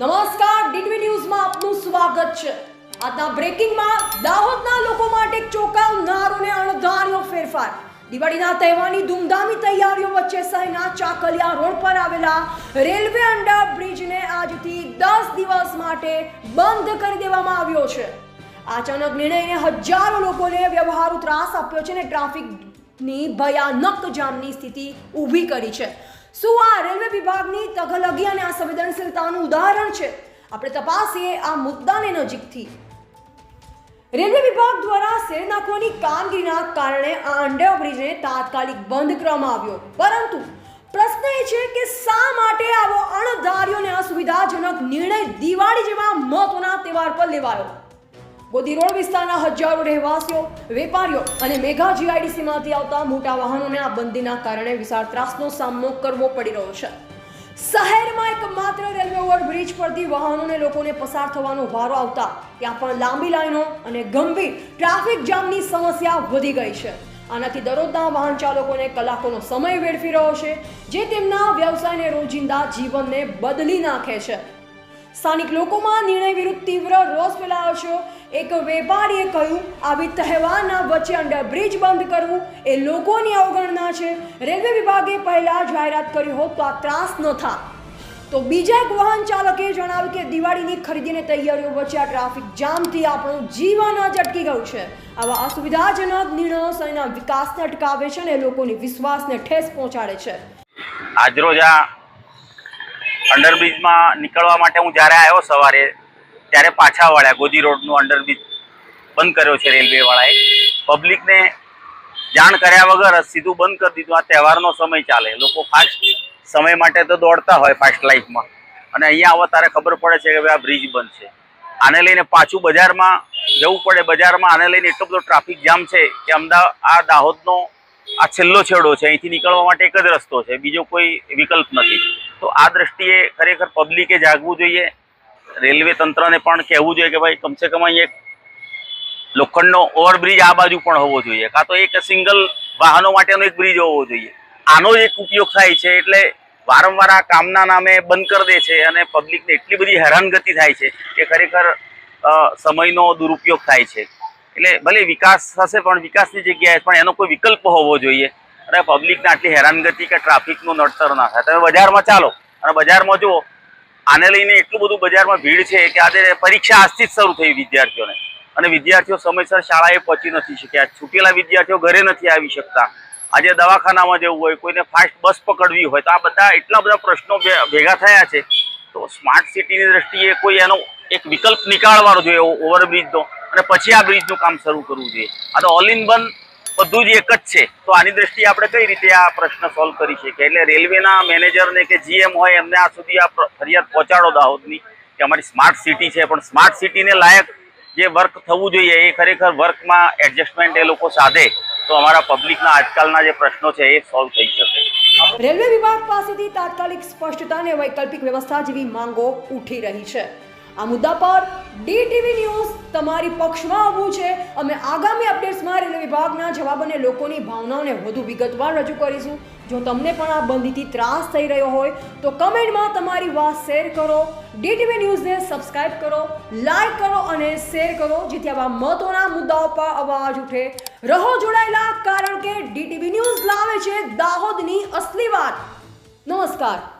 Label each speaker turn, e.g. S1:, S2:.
S1: નમસ્કાર ડીટીવી ન્યૂઝમાં આપનું સ્વાગત છે. આજના બ્રેકિંગમાં દાહોદના લોકો માટે ચોંકાવનારો ને અણધાર્યો ફેરફાર. દિવાળીના તહેવારની ધૂમધામી તૈયારીઓ વચ્ચે શહેરના ચાકલિયા રોડ પર આવેલા રેલવે અંડર બ્રિજને આજથી દસ દિવસ માટે બંધ કરી દેવામાં આવ્યો છે. અચાનક નિર્ણયને હજારો લોકોને વ્યવહારુ ત્રાસ આપ્યો છે અને ટ્રાફિકની ભયાનક જામની સ્થિતિ ઊભી કરી છે. શું આ રેલવે વિભાગની તગલગી અને અસંવેદનશીલતાનું ઉદાહરણ છે? આપણે તપાસીએ આ મુદ્દાને નજીકથી. રેલવે વિભાગ દ્વારા શેર નાખવાની કામગીરીના કારણે આ અંડરબ્રિજને તાત્કાલિક બંધ કરવામાં આવ્યો. પરંતુ પ્રશ્ન એ છે કે શા માટે આવો અણધાર્યો અને અસુવિધાજનક નિર્ણય દિવાળી જેવા મહત્વના તહેવાર પર લેવાયો? ગોદી રોડ વિસ્તારના હજારો રહેવાસીઓ, વેપારીઓ અને મેઘા જીઆઈડીસીમાંથી આવતા મોટા વાહનોને આ બંધીના કારણે વિશાળ ત્રાસનો સામનો કરવો પડી રહ્યો છે. શહેરમાં એકમાત્ર રેલવે ઓવરબ્રિજ પરથી વાહનોને લોકોને પસાર થવાનો વારો આવતા, ત્યાં પણ લાંબી લાઈનો અને ગંભીર ટ્રાફિક જામની સમસ્યા વધી ગઈ છે. આનાથી દરરોજના વાહન ચાલકોને કલાકોનો સમય વેડફી રહ્યો છે, જે તેમના વ્યવસાયને રોજિંદા જીવનને બદલી નાખે છે. સ્થાનિક લોકોમાં નિર્ણય વિરુદ્ધ તીવ્ર રોષ ફેલાયો છે. એક વેપારીએ કહ્યું, આવી તહેવારના વચ્ચે અંડરબ્રિજ બંધ કરવું એ લોકોની અવગણના છે. રેલવે વિભાગે પહેલા જાહેરાત કરી હોત તો આ ત્રાસ ન થાત. તો બીજા એક વાહન ચાલકે જણાવ્યું કે દિવાળીની ખરીદીને તૈયારીઓ વચ્ચે આ ટ્રાફિક જામથી આપણું જીવન જ અટકી ગયું છે. આવા અસુવિધાજનક નિર્ણયો શહેરના વિકાસને અટકાવે છે અને લોકોની વિશ્વાસને ઠેસ પહોંચાડે છે.
S2: આજરોજ આ અંડરબ્રિજમાં નીકળવા માટે હું જ્યારે આવ્યો સવારે ત્યારે પાછા વળ્યા. ગોદી રોડનું અંડરબ્રિજ બંધ કર્યો છે રેલવેવાળાએ પબ્લિકને જાણ કર્યા વગર સીધું બંધ કરી દીધું. આ તહેવારનો સમય ચાલે. લોકો ફાસ્ટ સમય માટે તો દોડતા હોય ફાસ્ટ લાઈફમાં અને અહીંયા આવો તારે ખબર પડે છે કે ભાઈ આ બ્રિજ બંધ છે. આને લઈને પાછું બજારમાં જવું પડે. બજારમાં આને લઈને એટલો બધો ટ્રાફિક જામ છે કે અમદાવાદ આ દાહોદનો આ છેલ્લો છેડો છે. અહીંથી નીકળવા માટે એક જ રસ્તો છે. બીજો કોઈ વિકલ્પ નથી. તો આ દ્રષ્ટિએ ખરેખર પબ્લિકે જાગવું જોઈએ. રેલવે તંત્રને પણ કહેવું જોઈએ કે ભાઈ કમસે કમ અહીં એક લોખંડનો ઓવરબ્રિજ આ બાજુ પણ હોવો જોઈએ. કાં તો એક સિંગલ વાહનો માટેનો એક બ્રિજ હોવો જોઈએ. આનો એક ઉપયોગ થાય છે એટલે વારંવાર આ કામના નામે બંધ કરી દે છે અને પબ્લિકને એટલી બધી હેરાનગતિ થાય છે કે ખરેખર સમયનો દુરુપયોગ થાય છે. એટલે ભલે વિકાસ થશે પણ વિકાસની જગ્યાએ પણ એનો કોઈ વિકલ્પ હોવો જોઈએ. અને પબ્લિકને આટલી હેરાનગતિ કે ટ્રાફિકનું નડતર ના થાય. તમે બજારમાં ચાલો અને બજારમાં જુઓ આને લઈને એટલું બધું બજારમાં ભીડ છે કે આજે પરીક્ષા આજથી જ શરૂ થઈ વિદ્યાર્થીઓને. અને વિદ્યાર્થીઓ સમયસર શાળાએ પહોંચી નથી શક્યા. છૂટેલા વિદ્યાર્થીઓ ઘરે નથી આવી શકતા. આજે દવાખાનામાં જવું હોય, કોઈને ફાસ્ટ બસ પકડવી હોય, તો આ બધા એટલા બધા પ્રશ્નો ભેગા થયા છે. તો સ્માર્ટ સિટીની દ્રષ્ટિએ કોઈ એનો એક વિકલ્પ નીકાળવાનો જોઈએ ઓવરબ્રિજનો. અને પછી આ બ્રિજનું કામ શરૂ કરવું જોઈએ. આ તો ઓલ ઇન વન બધું જ એક જ છે. તો આની દ્રષ્ટિએ આપણે કઈ રીતે આ પ્રશ્ન સોલ્વ કરી શકીએ? એટલે રેલવેના મેનેજરને કે જીએમ હોય, એમને આ સુધી આ ફરિયાદ પહોંચાડો દાહોદની, કે અમારી સ્માર્ટ સિટી છે. પણ સ્માર્ટ સિટીને લાયક જે વર્ક થવું જોઈએ, એ ખરેખર વર્કમાં એડજસ્ટમેન્ટ એ લોકો સાધે. તો અમારા પબ્લિકના આજકાલના જે પ્રશ્નો છે, એ સોલ્વ થઈ શકે.
S1: રેલવે વિભાગ પાસેથી તાત્કાલિક સ્પષ્ટતા અને વૈકલ્પિક વ્યવસ્થા જેવી માંગો ઉઠી રહી છે. આ મુદ્દા પર ડીટીવી ન્યૂઝ તમારી પક્ષમાં આવવું છે. અમે આગામી અપડેટ્સમાં રેલવે વિભાગના જવાબ અને લોકોની ભાવનાઓને વધુ વિગતવાર રજૂ કરીશું. જો તમને પણ આ બંધીથી ત્રાસ થઈ રહ્યો હોય, તો કમેન્ટમાં તમારી વાત શેર કરો. ડીટીવી ન્યૂઝને સબસ્ક્રાઇબ કરો, લાઇક કરો અને શેર કરો, જેથી આવા મહત્વના મુદ્દાઓ પર અવાજ ઉઠે. રહો જોડાયેલા, કારણ કે ડીટીવી ન્યૂઝ લાવે છે દાહોદની અસલી વાત. નમસ્કાર.